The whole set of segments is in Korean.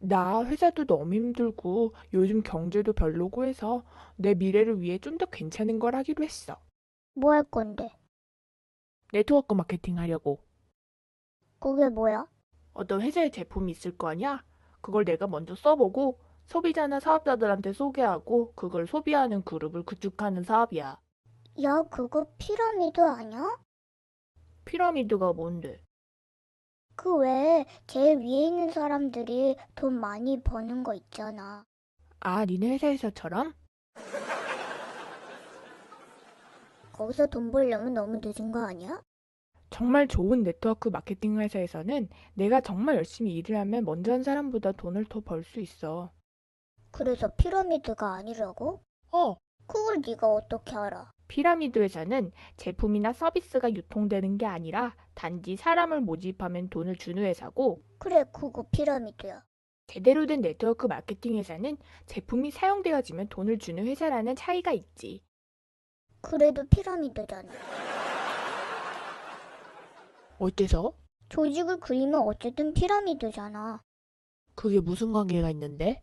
나 회사도 너무 힘들고 요즘 경제도 별로고 해서 내 미래를 위해 좀 더 괜찮은 걸 하기로 했어. 뭐 할 건데? 네트워크 마케팅 하려고. 그게 뭐야? 어떤 회사의 제품이 있을 거 아니야? 그걸 내가 먼저 써보고 소비자나 사업자들한테 소개하고 그걸 소비하는 그룹을 구축하는 사업이야. 야, 그거 피라미드 아니야? 피라미드가 뭔데? 그 외에 제일 위에 있는 사람들이 돈 많이 버는 거 있잖아. 아, 니네 회사에서처럼? 거기서 돈 벌려면 너무 늦은 거 아니야? 정말 좋은 네트워크 마케팅 회사에서는 내가 정말 열심히 일을 하면 먼저 한 사람보다 돈을 더 벌 수 있어. 그래서 피라미드가 아니라고? 어, 그걸 네가 어떻게 알아? 피라미드 회사는 제품이나 서비스가 유통되는 게 아니라 단지 사람을 모집하면 돈을 주는 회사고 그래, 그거 피라미드야. 제대로 된 네트워크 마케팅 회사는 제품이 사용되어지면 돈을 주는 회사라는 차이가 있지. 그래도 피라미드잖아. 어째서? 조직을 그리면 어쨌든 피라미드잖아. 그게 무슨 관계가 있는데?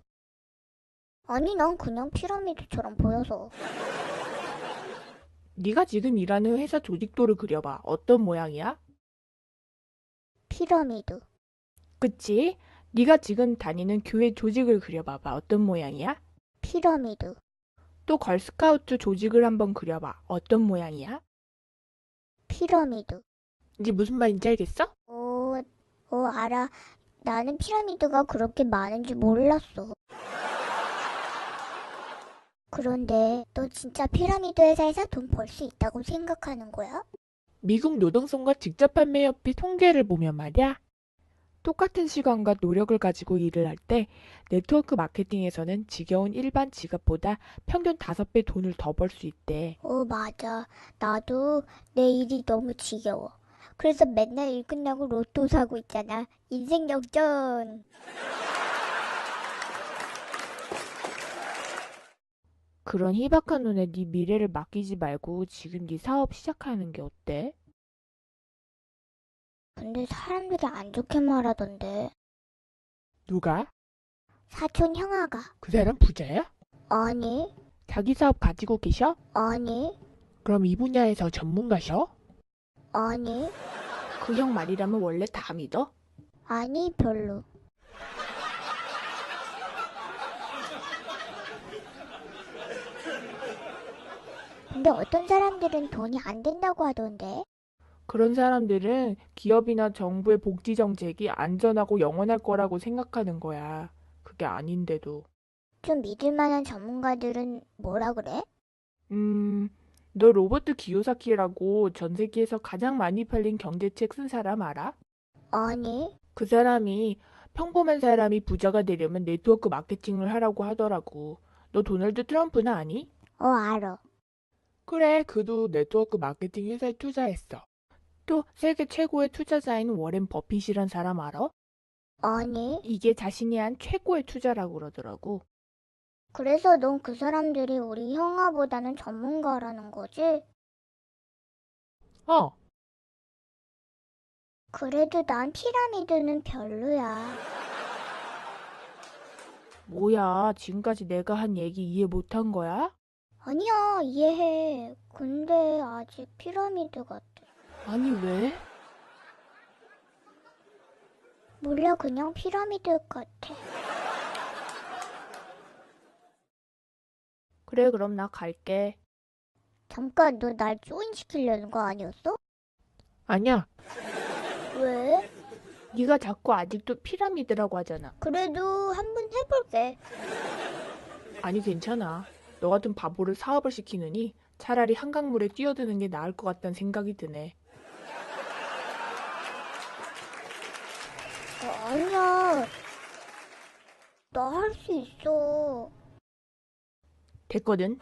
아니, 난 그냥 피라미드처럼 보여서. 네가 지금 일하는 회사 조직도를 그려봐. 어떤 모양이야? 피라미드. 그치? 네가 지금 다니는 교회 조직을 그려봐봐. 어떤 모양이야? 피라미드. 또 걸스카우트 조직을 한번 그려봐. 어떤 모양이야? 피라미드. 이제 무슨 말인지 알겠어? 어, 어, 알아. 나는 피라미드가 그렇게 많은지 몰랐어. 그런데 너 진짜 피라미드 회사에서 돈 벌 수 있다고 생각하는 거야? 미국 노동성과 직접 판매협회 통계를 보면 말이야. 똑같은 시간과 노력을 가지고 일을 할 때 네트워크 마케팅에서는 지겨운 일반 직업보다 평균 5배 돈을 더 벌 수 있대. 어, 맞아. 나도 내 일이 너무 지겨워. 그래서 맨날 일 끝나고 로또 사고 있잖아. 인생 역전. 그런 희박한 눈에 네 미래를 맡기지 말고 지금 네 사업 시작하는 게 어때? 근데 사람들이 안 좋게 말하던데. 누가? 사촌 형아가. 그 사람 부자야? 아니, 자기 사업 가지고 계셔? 아니, 그럼 이 분야에서 전문가셔? 아니, 그 형 말이라면 원래 다 믿어? 아니, 별로. 근데 어떤 사람들은 돈이 안 된다고 하던데. 그런 사람들은 기업이나 정부의 복지 정책이 안전하고 영원할 거라고 생각하는 거야. 그게 아닌데도. 좀 믿을 만한 전문가들은 뭐라 그래? 음, 너 로버트 기요사키라고 전 세계에서 가장 많이 팔린 경제책 쓴 사람 알아? 아니, 그 사람이 평범한 사람이 부자가 되려면 네트워크 마케팅을 하라고 하더라고. 너 도널드 트럼프는 아니? 어, 알아. 그래, 그도 네트워크 마케팅 회사에 투자했어. 또 세계 최고의 투자자인 워렌 버핏이란 사람 알아? 아니, 이게 자신이 한 최고의 투자라고 그러더라고. 그래서 넌 그 사람들이 우리 형아보다는 전문가라는 거지? 어, 그래도 난 피라미드는 별로야. 뭐야, 지금까지 내가 한 얘기 이해 못한 거야? 아니야, 이해해. 근데 아직 피라미드 같아. 아니, 왜? 몰라, 그냥 피라미드 같아. 그래, 그럼 나 갈게. 잠깐, 너 날 조인시키려는 거 아니었어? 아니야, 왜? 네가 자꾸 아직도 피라미드라고 하잖아. 그래도 한번 해볼게. 아니, 괜찮아. 너 같은 바보를 사업을 시키느니 차라리 한강물에 뛰어드는 게 나을 것 같다는 생각이 드네. 어, 아니야. 나 할 수 있어. 됐거든.